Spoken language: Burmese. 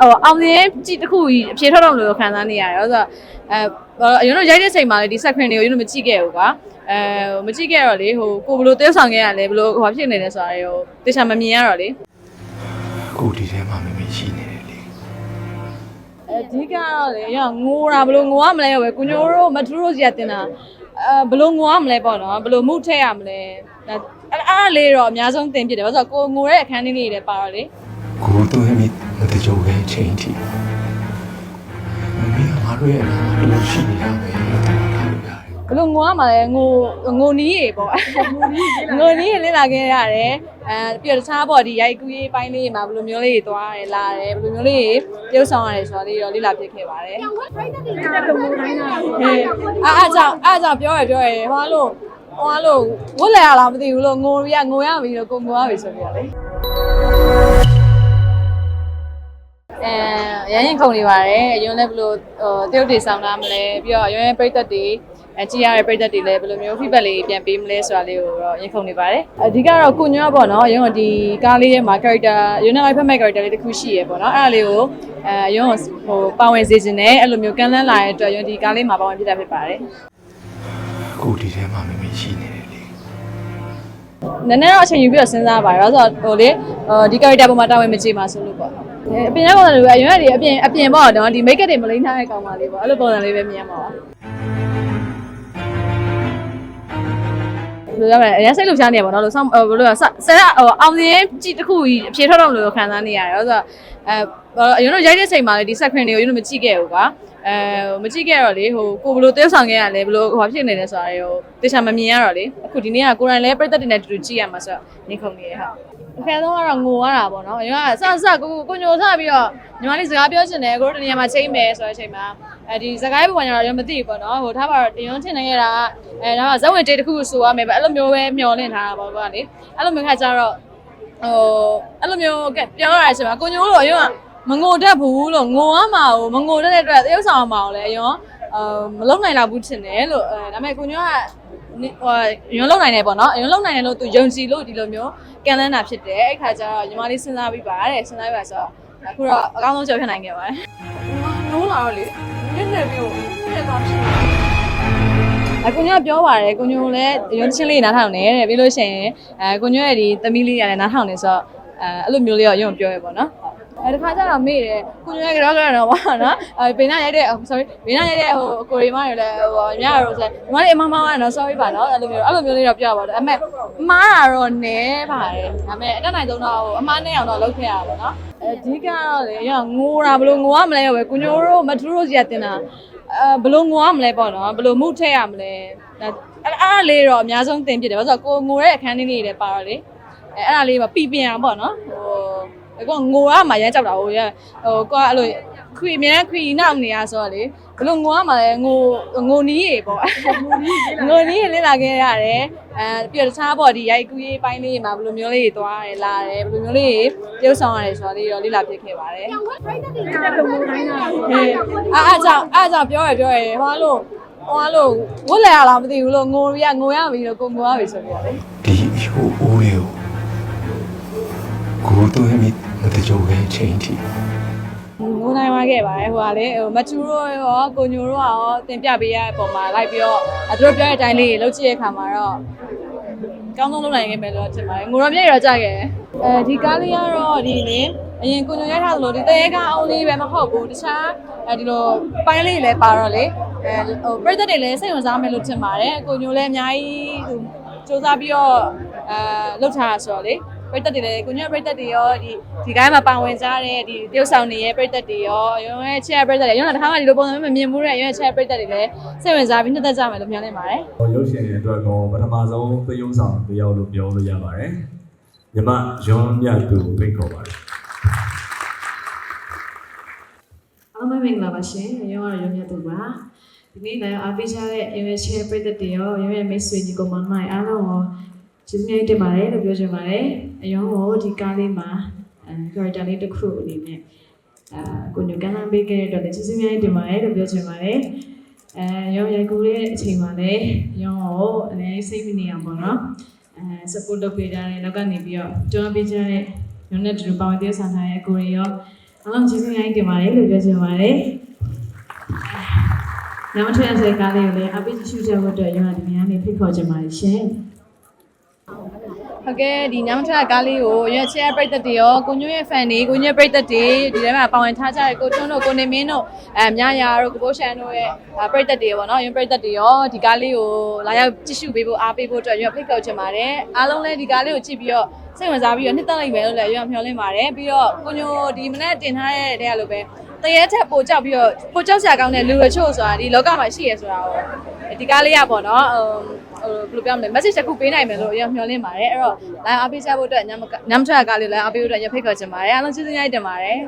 ဟိုအောင်စင်းကြည့်တစ်ခုကြီးအဖြေထွက်တော့မလို့ခံစားနေရတယ်ဆိုတော့အဲအရင်တော့ရိုက်တဲ့ချိန်မှာလေဒီ set ခွင်တွေကိုရင်တော့မကြည့်ခဲ့ဘူးကွာအဲမကြည့်ခဲ့တော့လေဟိုကိုဘယ်လိုတဲဆောင်ခဲ့ရလဲဘယ်လိုဟိုဖြစ်နေလဲဆိုတာတွေကိုတခြားမမြင်ရတော့လေအခုဒီထဲမှာမမေရှိနေတယ်လေအဓိကတော့လေရငိုတာဘယ်လိုငိုရမလဲပဲကိုညိုတို့မထူးတို့စီကတင်တာအဲဘယ်လိုငိုရမလဲပေါ့နော်ဘယ်လိုမှုထည့်ရမလဲဒါအဲ့အားလေးတော့အများဆုံးတင်ပြတယ်ဘာလို့ဆိုတော့ကိုငိုတဲ့အခန်းလေးလေးတွေပါတော့လေ ကိုတို့ရဲ့မိမတကြိုပဲချိန်ထိမမေကငါတို့ရဲ့အနာမှာလို့ရှိနေတာပဲလို့ပြောထားလို့ရတယ်ဘယ်လိုငိုရမှာလဲငိုငိုနီးရေပေါ့ငိုနီးရေလေးလာခဲ့ရတယ်အဲပြီးတော့တခြားပေါ့ဒီရိုက်ကူးရေးပိုင်းလေးမှာဘယ်လိုမျိုးလေးတွေသွားရတယ်လာတယ်ဘယ်လိုမျိုးလေးတွေပြုတ်ဆောင်ရတယ်ဆိုတာလေးတော့လေ့လာပြခဲ့ပါတယ်ဟေးအားအားကြောင့်အားကြောင့်ပြောရပြောရဟိုလိုဟိုလိုဝတ်လဲရလားမသိဘူးလို့ငိုရငိုရပြီလို့ကိုငိုရပြီဆိုပြီးတော့လေ အဲရရင်ခုန်နေပါတယ်အရင်လည်းဘယ်လိုဟိုတရုတ်တွေဆောင်လာမလဲပြီးတော့ရရင်ပြိသက်တွေအကြည့်ရတဲ့ပြိသက်တွေလည်းဘယ်လိုမျိုး feedback လေးပြန်ပေးမလဲဆိုတာလေးကိုတော့ရင်ခုန်နေပါတယ်အဓိကတော့ကိုညွှန်ပေါ့နော်ရုံးဒီကားလေးထဲမှာ character ရုံးနဲ့ live format character လေးတစ်ခုရှိရပေါ့နော်အဲ့ဒါလေးကိုအဲရုံးဟိုပါဝင်စေခြင်းနဲ့အဲ့လိုမျိုးကမ်းလှမ်းလာတဲ့အတွက်ရုံးဒီကားလေးမှာပါဝင်ပြတာဖြစ်ပါတယ်အခုဒီထဲမှာမမေရှိနေတယ်လေနည်းနည်းတော့အချိန်ယူပြီးတော့စဉ်းစားပါရဆိုတော့ဟိုလေဟိုဒီ character ပုံမှာတာဝန်မကြည့်ပါဆိုလို့ပေါ့ အဲအပြင်ကပုံစံလေးပဲအရင်ကဒီအပြင်အပြင်ပေါ့နော်ဒီ make up တွေမလိမ့်ထားတဲ့ကောင်မလေးပေါ့အဲ့လိုပုံစံလေးပဲမြင်ရမှာပါဘယ်လိုရမလဲအရင်စိတ်လှုပ်ရှားနေရပါတော့လို့ဆောင်းဘယ်လိုလဲဆဆရာဟိုအောင်စင်းကြည့်တစ်ခုကြီးအဖြေထွက်တော့မလို့ခံစားနေရတယ်ဆိုတော့အဲအရင်တော့ရိုက်တဲ့ချိန်မှာလေဒီ set ခွင်တွေကိုရင်တော့မကြည့်ခဲ့ဘူးကွာအဲမကြည့်ခဲ့တော့လေဟိုကိုဘယ်လိုတဲဆောင်ခဲ့ရလဲဘယ်လိုဟိုဖြစ်နေလဲဆိုတာတွေကိုတခြားမမြင်ရတော့လေအခုဒီနေ့ကကိုယ်တိုင်လည်းပြည့်သက်တင်တဲ့တူတူကြည့်ရမှာဆိုတော့နေခုန်နေရဟုတ် အခါဆုံးကတော့ငိုရတာပေါ့နော်အရင်ကစစကိုကိုကိုညိုစပြီးတော့ညီမလေးစကားပြောချင်တယ်ကိုတို့တနေရာမှာချိန်မယ်ဆိုတဲ့အချိန်မှာအဲဒီစကားပုံညာတော့ยังမသိဘူးပေါ့နော်ဟိုထားပါတော့တရုံးထင်နေရတာအဲတော့ဇက်ဝင်တေးတစ်ခုဆိုရမယ်ပဲအဲ့လိုမျိုးပဲမျောလင့်ထားတာပေါ့ကွာလေအဲ့လိုမျိုးခါကျတော့ဟိုအဲ့လိုမျိုးကပြောရတဲ့အချိန်မှာကိုညိုတို့အရင်ကမငိုတတ်ဘူးလို့ငိုရမှာကိုမငိုတတ်တဲ့အတွက်တရုပ်ဆောင်မှာကိုလည်းအရင်အာမလုံနိုင်တော့ဘူးထင်တယ်လို့အဲဒါပေမဲ့ကိုညိုကဟိုရုံလုံးနိုင်တယ်ပေါ့နော်ရုံလုံးနိုင်တယ်လို့သူယုံကြည်လို့ဒီလိုမျိုး ကန်လန်းတာဖြစ်တယ်အဲ့ခါကျတော့ညီမလေးစဉ်းစားပြီးပါတဲ့စဉ်းစားပြီးပါဆိုတော့အခုတော့အကောင်းဆုံးကြော်ဖြစ်နိုင်ခဲ့ပါတယ်နိုးလာတော့လေနည်းနည်းပြီးတက်သွားဖြစ်အကူညကပြောပါတယ်ကိုညိုလည်းရုံချင်းလေးနားထောင်နေတယ်ပြီးလို့ရှိရင်အဲကိုညိုရဲ့ဒီသမီးလေးကလည်းနားထောင်နေဆိုတော့အဲအဲ့လိုမျိုးလေးတော့ရုံပြောရပေါ့နော် အဲတခါကျတော့မေ့တယ်ကိုညိုရဲ့ကြောကတော့ပေါ့နော်အဲဘေးနားရိုက်တဲ့ sorry ဘေးနားရိုက်တဲ့ဟိုကိုရီမတွေလည်းဟိုညရောဆိုညီမလေးအမမကနော် sorry ပါနော်အဲ့လိုမျိုးအဲ့လိုမျိုးလေးတော့ပြောပါတော့အမေမားတာတော့နဲပါတယ်ဒါပေမဲ့အတက်နိုင်ဆုံးတော့ဟိုအမားနဲ့အောင်တော့လုပ်ခဲ့ရပါတော့နော်အဓိကတော့လေရငိုတာဘလို့ငိုရမလဲပဲကိုညိုတို့မထူးတို့စီကတင်တာအဲဘလို့ငိုရမလဲပေါ့နော်ဘလို့မှုထည့်ရမလဲဒါအဲ့အားလေးတော့အများဆုံးတင်ပြတယ်ဘာလို့ဆိုတော့ကိုငိုတဲ့အခန်းလေးလေးတွေပါတော့လေအဲအဲ့ဒါလေးပါပြပြအောင်ပေါ့နော် ဟိုကောငိုရမှာရမ်းကြောက်တာဟိုရဟိုကောအဲ့လိုခွေအများခွေနောက်နေရဆိုတော့လေဘလို့ငိုရမှာလဲငိုငိုနီးရေပေါ့ငိုနီးရေလေးလာခဲ့ရတယ်အဲပြီးတော့တခြားပေါ့ဒီရိုက်ကူးရေးပိုင်းလေးမှာဘလို့မျိုးလေးတွေသွားရတယ်လာတယ်ဘလို့မျိုးလေးတွေပြုတ်ဆောင်ရတယ်ဆိုတာလေးတော့လေ့လာပြခဲ့ပါတယ်ဟေးအားအားကြောင့်အားကြောင့်ပြောရပြောရဟိုလိုဟိုလိုဝတ်လဲရလားမသိဘူးလို့ငိုရငိုရပြီလို့ကိုငိုရပြီဆိုပြီးတော့လေဒီအချိုးအိုးလေးကို ကိုတို့ရဲ့မိမတကြိုပဲချိန်ထိငိုနိုင်သွားခဲ့ပါတယ်ဟိုကလေဟိုမချူရောရောကိုညိုရောရောတင်ပြပေးရတဲ့အပေါ်မှာလိုက်ပြီးတော့အဲသူတို့ပြောတဲ့အတိုင်းလေးလှုပ်ကြည့်ရတဲ့ခါမှာတော့ကောင်းဆုံးလုပ်နိုင်ခဲ့မယ်လို့ထင်ပါတယ်ငိုရပြည့်ရကြခဲ့အဲဒီကားလေးကတော့ဒီလေအရင်ကိုညိုရိုက်ထားသလိုဒီတရေကားအုံးလေးပဲမဟုတ်ဘူးတခြားအဲဒီလိုပိုင်းလေးလည်းပါတော့လေအဲဟိုပြည့်တဲ့တွေလည်းစိတ်ဝင်စားမယ်လို့ထင်ပါတယ်ကိုညိုလည်းအများကြီးဟိုစူးစမ်းပြီးတော့အဲလှုပ်ထားတာဆိုတော့လေ ပြည့်တဲ့တွေလည်းကိုညိုပြည့်တဲ့တွေရောဒီဒီကိုင်းမှာပါဝင်ကြတဲ့ဒီတရုပ်ဆောင်တွေရဲ့ပြည့်တဲ့တွေရောရုံးရဲ့ချက်ပြည့်တဲ့တွေရုံးကတစ်ခါမှဒီလိုပုံစံမျိုးမမြင်ဘူးတဲ့ရုံးရဲ့ချက်ပြည့်တဲ့တွေလည်းစိတ်ဝင်စားပြီးနှစ်သက်ကြမယ်လို့မျှော်လင့်ပါတယ်ဟောရုပ်ရှင်တွေအတွက်ကောပထမဆုံးသရုပ်ဆောင်တစ်ယောက်လို့ပြောလို့ရပါတယ်။မြမရွန်မြတ်သူဖိတ်ခေါ်ပါတယ်အားမင်္ဂလာပါရှင်။ရောရရုံမြတ်သူပါ။ဒီနေ့လည်းအားပေးကြတဲ့ရွေးချယ်ပြည်သက်တွေရောရွေးမိတ်ဆွေညီကောင်မမိုင်အားလုံးကိုကျေးဇူးများတင်ပါတယ်လို့ပြောချင်ပါတယ်။ အရောကိုဒီကားလေးမှာအဲ character လေးတစ်ခုအနေနဲ့အာကိုညကန်းလမ်းပေးခဲ့တဲ့အတွက်လည်းကျေးဇူးများတင်ပါတယ်လို့ပြောချင်ပါတယ်။အဲရောရိုက်ကူရဲ့အချိန်မှာလည်းရောကိုအနေစိတ်မနေအောင်ပေါ့နော်။အဲ support လုပ်ပေးကြတဲ့နောက်ကနေပြီးတော့ကြိုးပေးကြတဲ့ရုံနဲ့တူတူပေါင်းတည်ဆောင်ထားတဲ့ကိုရီရောအားလုံးကျေးဇူးများတင်ပါတယ်လို့ပြောချင်ပါတယ်ညမထွက်ရတဲ့ကားလေးကိုလည်းအပိရှုကြဖို့အတွက်ရောဒီနေ့ကနေဖိတ်ခေါ်ချင်ပါတယ်ရှင် ဟုတ်ကဲ့ဒီညမထက်ကားလေးကိုရွက်ချဲပရိသတ်တွေရောကိုညွန့်ရဲ့ fan တွေကိုညွန့်ပရိသတ်တွေဒီထဲမှာပါဝင်ထားကြတဲ့ကိုထွန်းတို့ကိုနေမင်းတို့အဲမြရာတို့ကိုပိုးရှန်တို့ရဲ့ပရိသတ်တွေပေါ့နော်ရွက်ပရိသတ်တွေရောဒီကားလေးကိုလာရောက်ကြည့်ရှုပေးဖို့အားပေးဖို့အတွက်ရွက်ဖိတ်ခေါ်ချင်ပါတယ်အားလုံးလည်းဒီကားလေးကိုကြည့်ပြီးတော့စိတ်ဝင်စားပြီးတော့နှစ်သက်လိုက်မယ်လို့လည်းရွက်မျှော်လင့်ပါတယ်ပြီးတော့ကိုညိုဒီမနေ့တင်ထားတဲ့တဲ့လိုပဲတရေထက်ပိုကြောက်ပြီးတော့ပိုကြောက်စရာကောင်းတဲ့လူရချို့ဆိုတာဒီလောကမှာရှိရဆိုတာကိုဒီကားလေးရပေါ့နော် ဟိုဟိုဘယ်လိုပြောမလဲ message တစ်ခုပေးနိုင်မယ်လို့ရမျှော်လင့်ပါတယ်အဲ့တော့ live အားပေးချဖို့အတွက်ညမညမထွက်ကားလေး live အားပေးဖို့အတွက်ရဖိတ်ခေါ်ချင်ပါတယ်အားလုံးကျေးဇူးများတင်ပါတယ်